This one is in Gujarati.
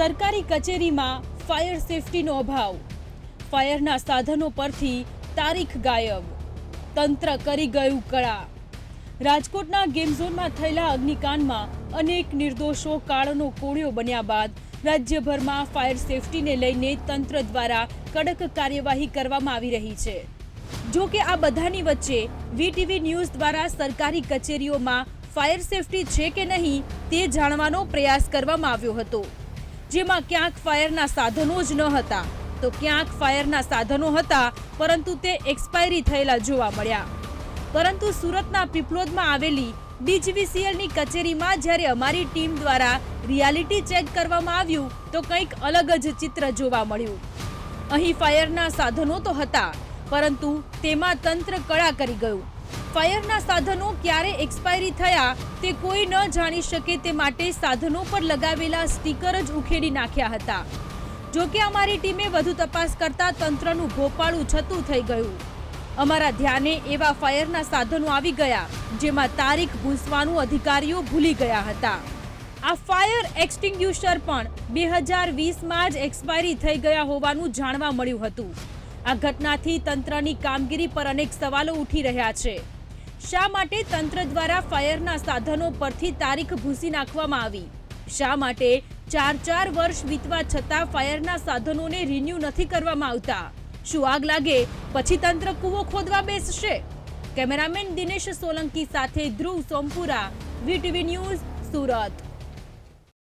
સરકારી કચેરીમાં ફાયર સેફટીનો અભાવ. ફાયરના સાધનો પરથી તારીખ ગાયબ. તંત્ર કરી ગયું કળા. રાજકોટના ગેમ ઝોનમાં થયેલા અગ્નિકાંડમાં અનેક નિર્દોષો કાળનો કોળિયો બન્યા બાદ રાજ્યભરમાં ફાયર સેફટીને લઈને તંત્ર દ્વારા કડક કાર્યવાહી કરવામાં આવી રહી છે. જો કે આ બધાની વચ્ચે વીટીવી ન્યૂઝ દ્વારા સરકારી કચેરીઓમાં ફાયર સેફટી છે કે નહીં તે જાણવાનો પ્રયાસ કરવામાં આવ્યો હતો. જેમાં ક્યાંક ફાયરના સાધનો જ ન હતા. તો ક્યાંક ફાયરના સાધનો હતા, પરંતુ તે એક્સપાયરી થયેલા જોવા મળ્યા. પરંતુ સુરતના પીપલોદમાં આવેલી ડીજીવીસીએલની કચેરીમાં જ્યારે અમારી ટીમ દ્વારા રિયાલિટી ચેક કરવામાં આવ્યું, તો કંઈક અલગ જ ચિત્ર જોવા મળ્યું. અહીં ફાયરના સાધનો તો હતા, પરંતુ તેમાં તંત્ર કળા કરી ગયું. ફાયરના સાધનો ક્યારે એક્સપાયરી થયા તે કોઈ ન જાણી શકે તે માટે સાધનો પર લગાવેલા સ્ટીકર જ ઉખેડી નાખ્યા હતા. જો કે અમારી ટીમે વધુ તપાસ કરતા તંત્રનું ભોપાળું છતું થઈ ગયું. અમારા ધ્યાને એવા ફાયરના સાધનો આવી ગયા, જેમાં તારીખ ભૂંસવાનું અધિકારીઓ ભૂલી ગયા હતા. આ ફાયર એક્સટિંગ્યુશર પણ બે હજાર વીસમાં જ એક્સપાયરી થઈ ગયા હોવાનું જાણવા મળ્યું હતું. આ ઘટનાથી તંત્રની કામગીરી પર અનેક સવાલો ઉઠી રહ્યા છે. શા માટે તંત્ર દ્વારા ફાયરના સાધનો પરથી તારીખ ભૂસી નાખવામાં આવી? શા માટે ચાર ચાર વર્ષ વીતવા છતાં ફાયરના સાધનોને રિન્યુ નથી કરવામાં આવતા? શું આગ લાગે? પછી તંત્ર કૂવો ખોદવા બેસશે? કેમેરામેન દિનેશ સોલંકી સાથે ધ્રુવ સોમપુરા વીટીવી ન્યૂઝ સુરત.